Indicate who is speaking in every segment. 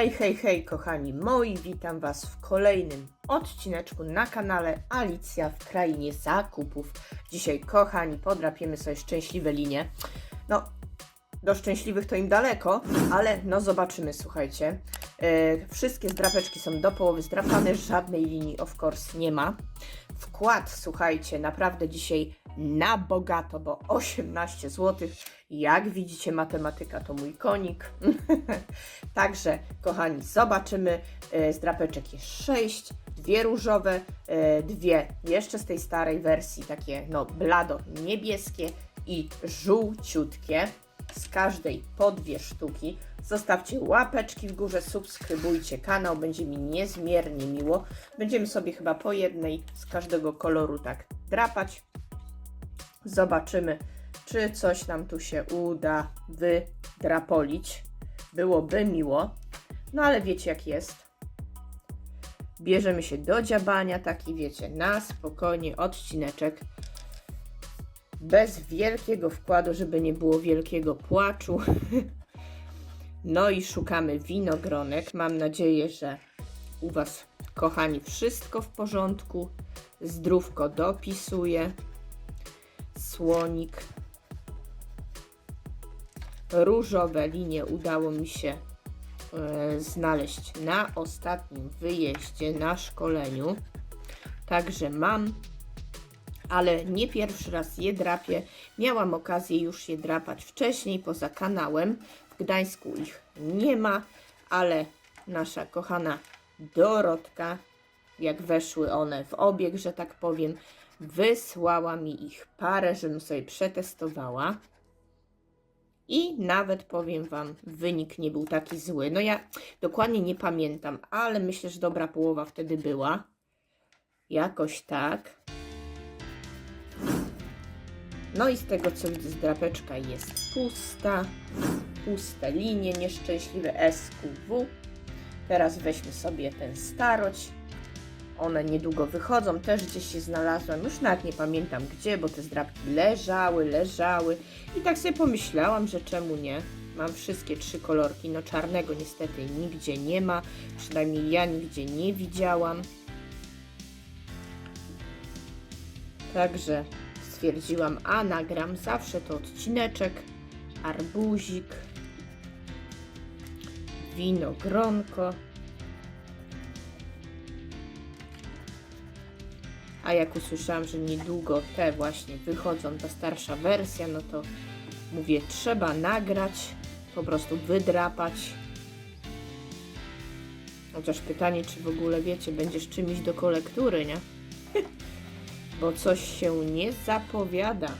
Speaker 1: Hej, hej, hej, kochani moi, witam Was w kolejnym odcineczku na kanale Alicja w Krainie Zakupów. Dzisiaj, kochani, podrapiemy sobie szczęśliwe linie. No, do szczęśliwych to im daleko, ale no zobaczymy, słuchajcie. E, wszystkie zdrapeczki są do połowy zdrapane, żadnej linii of course nie ma. Wkład, słuchajcie, naprawdę dzisiaj na bogato, bo 18 zł. Jak widzicie, matematyka to mój konik. Także, kochani, zobaczymy. E, Zdrapeczek jest 6, dwie różowe, e, dwie jeszcze z tej starej wersji, takie no blado niebieskie i żółciutkie. Z każdej po dwie sztuki. Zostawcie łapeczki w górze, subskrybujcie kanał, będzie mi niezmiernie miło. Będziemy sobie chyba po jednej z każdego koloru tak drapać. Zobaczymy, czy coś nam tu się uda wydrapolić. Byłoby miło, no ale wiecie jak jest. Bierzemy się do dziabania, taki wiecie, na spokojnie odcineczek. Bez wielkiego wkładu, żeby nie było wielkiego płaczu. No i szukamy winogronek. Mam nadzieję, że u Was, kochani, wszystko w porządku. Zdrówko dopisuje. Słonik. Różowe linie udało mi się e, znaleźć na ostatnim wyjeździe, na szkoleniu. Także mam, ale nie pierwszy raz je drapię. Miałam okazję już je drapać wcześniej poza kanałem. W Gdańsku ich nie ma, ale nasza kochana Dorotka, jak weszły one w obieg, że tak powiem, wysłała mi ich parę, żebym sobie przetestowała. I nawet powiem Wam, wynik nie był taki zły. No ja dokładnie nie pamiętam, ale myślę, że dobra połowa wtedy była. Jakoś tak. No i z tego co widzę, zdrapeczka jest pusta. Puste linie nieszczęśliwe SQW. Teraz weźmy sobie ten staroć. One niedługo wychodzą, też gdzieś się znalazłam, już nawet nie pamiętam gdzie, bo te zdrapki leżały, leżały i tak sobie pomyślałam, że czemu nie. Mam wszystkie trzy kolorki, no czarnego niestety nigdzie nie ma, przynajmniej ja nigdzie nie widziałam. Także stwierdziłam, a nagram zawsze to odcineczek, arbuzik, winogronko. A jak usłyszałam, że niedługo te właśnie wychodzą, ta starsza wersja, no to mówię, trzeba nagrać, po prostu wydrapać. Chociaż pytanie, czy w ogóle wiecie, będziesz czymś do kolektury, nie? Bo coś się nie zapowiada.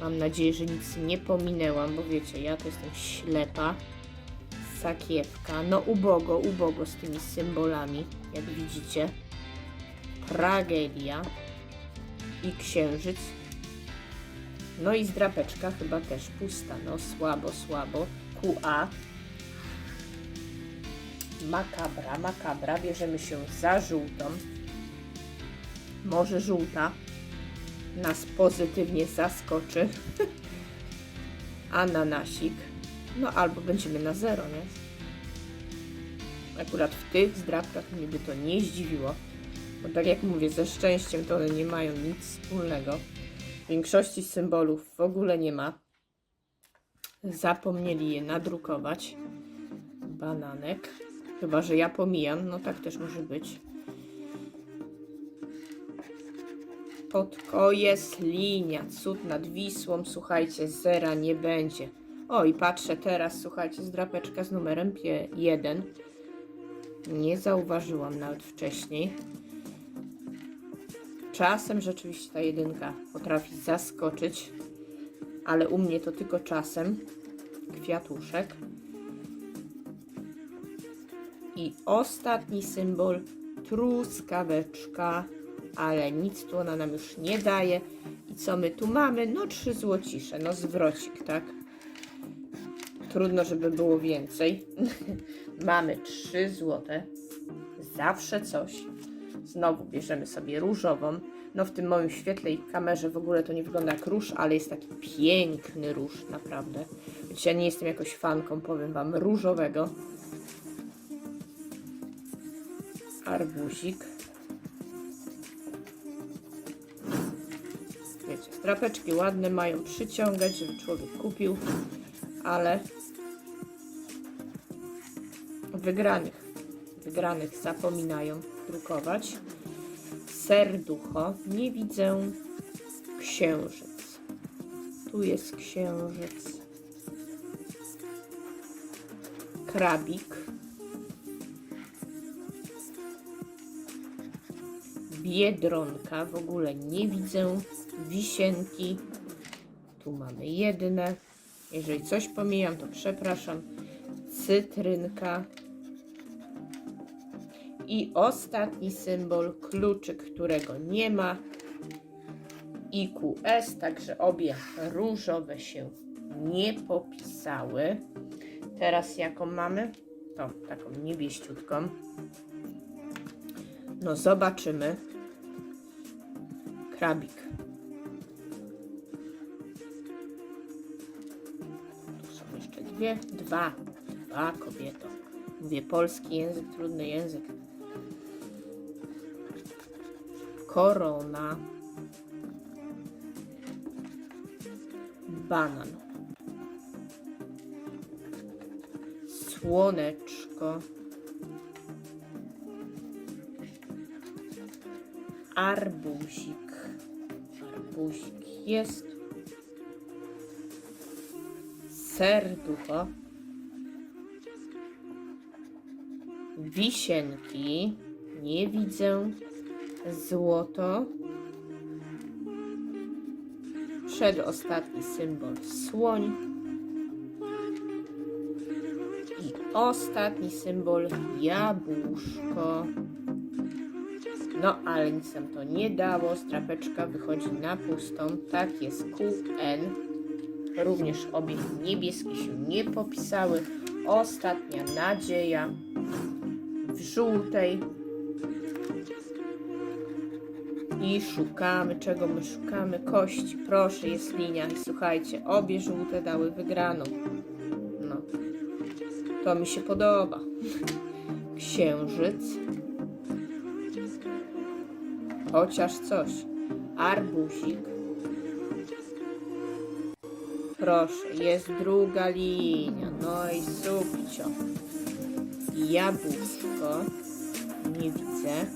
Speaker 1: Mam nadzieję, że nic nie pominęłam, bo wiecie, ja to jestem ślepa. Sakiewka. No ubogo, ubogo z tymi symbolami, jak widzicie. Tragedia. I księżyc. No i zdrapeczka chyba też pusta. No słabo, słabo. QA. Makabra, makabra. Bierzemy się za żółtą. Może żółta nas pozytywnie zaskoczy. Ananasik. No albo będziemy na zero, nie? Akurat w tych zdrapkach mnie by to nie zdziwiło. Bo tak jak mówię, ze szczęściem to one nie mają nic wspólnego. Większości symbolów w ogóle nie ma. Zapomnieli je nadrukować. Bananek. Chyba, że ja pomijam. No tak też może być. Podko jest linia. Cud nad Wisłą. Słuchajcie, zera nie będzie. O i patrzę teraz, słuchajcie, zdrapeczka z numerem 1. Nie zauważyłam nawet wcześniej. Czasem rzeczywiście ta jedynka potrafi zaskoczyć, ale u mnie to tylko czasem. Kwiatuszek. I ostatni symbol truskaweczka, ale nic tu ona nam już nie daje. I co my tu mamy? No trzy złocisze, no zwrocik, tak? Trudno, żeby było więcej. mamy trzy złote. Zawsze coś. Znowu bierzemy sobie różową. No w tym moim świetle i kamerze w ogóle to nie wygląda jak róż, ale jest taki piękny róż, naprawdę. Choć ja nie jestem jakoś fanką, powiem Wam, różowego. Arbuzik. Wiecie, strapeczki ładne mają przyciągać, żeby człowiek kupił, ale wygranych, wygranych zapominają drukować. Serducho, nie widzę księżyc. Tu jest księżyc. Krabik. Biedronka, w ogóle nie widzę. Wisienki. Tu mamy jedne. Jeżeli coś pomijam, to przepraszam. Cytrynka. I ostatni symbol, kluczyk, którego nie ma. IQS, także obie różowe się nie popisały. Teraz jaką mamy? To taką niebieściutką. No zobaczymy. Krabik. Tu są jeszcze dwie. Dwa. Dwa kobieto. Mówię polski język, trudny język. Korona. Banan. Słoneczko. Arbuzik. Arbuzik jest. Serducho. Wisienki. Nie widzę. Złoto. Przedostatni symbol słoń. I ostatni symbol jabłuszko. No, ale nic nam to nie dało. Strapeczka wychodzi na pustą. Tak jest QN. Również obie niebieskie się nie popisały. Ostatnia nadzieja w żółtej. I szukamy, czego my szukamy? Kości, proszę, jest linia. Słuchajcie, obie żółte dały wygraną. No, to mi się podoba. Księżyc. Chociaż coś. Arbuzik. Proszę, jest druga linia. No i subcio. Jabłuszko. Nie widzę.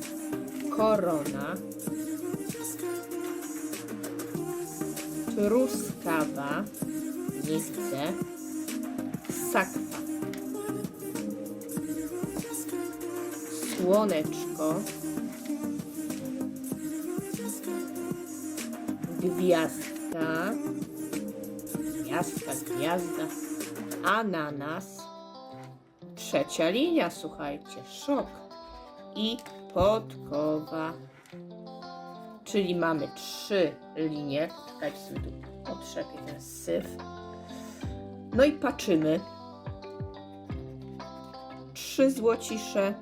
Speaker 1: Korona. Truskawa. Nie. Sakwa. Słoneczko. Gwiazdka. Gwiazdka, gwiazda. Ananas. Trzecia linia, słuchajcie. Szok. I podkowa. Czyli mamy trzy linie. Czekajcie sobie tu otrzepię ten syf. No i patrzymy. Trzy złocisze,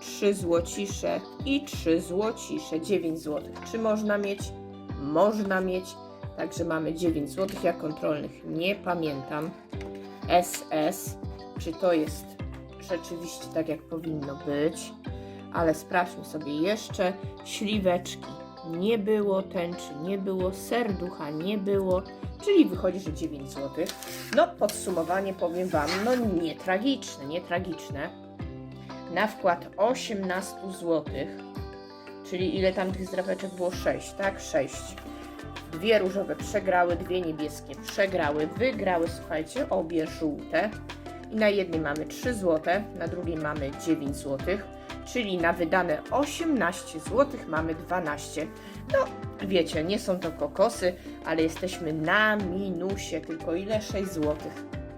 Speaker 1: trzy złocisze i trzy złocisze. 9 złotych. Czy można mieć? Można mieć. Także mamy 9 złotych. Ja kontrolnych nie pamiętam. SS. Czy to jest rzeczywiście tak, jak powinno być? Ale sprawdźmy sobie jeszcze. Śliweczki nie było, tęczy nie było, serducha nie było, czyli wychodzi, że 9 zł. No, podsumowanie powiem Wam, no nie tragiczne, nie tragiczne. Na wkład 18 zł, czyli ile tam tych zdrapeczek było? 6, tak? 6. Dwie różowe przegrały, dwie niebieskie przegrały, wygrały, słuchajcie, obie żółte. I na jednej mamy 3 zł, na drugiej mamy 9 zł, czyli na wydane 18 zł mamy 12. No, wiecie, nie są to kokosy, ale jesteśmy na minusie, tylko ile? 6 zł.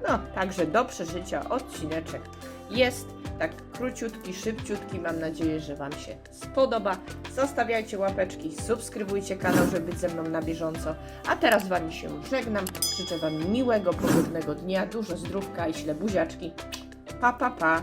Speaker 1: No, także do przeżycia odcineczek jest taki króciutki, szybciutki. Mam nadzieję, że Wam się spodoba. Zostawiajcie łapeczki, subskrybujcie kanał, żeby być ze mną na bieżąco. A teraz Wami się żegnam. Życzę Wam miłego, pogodnego dnia, dużo zdrówka i śle buziaczki. Pa, pa, pa.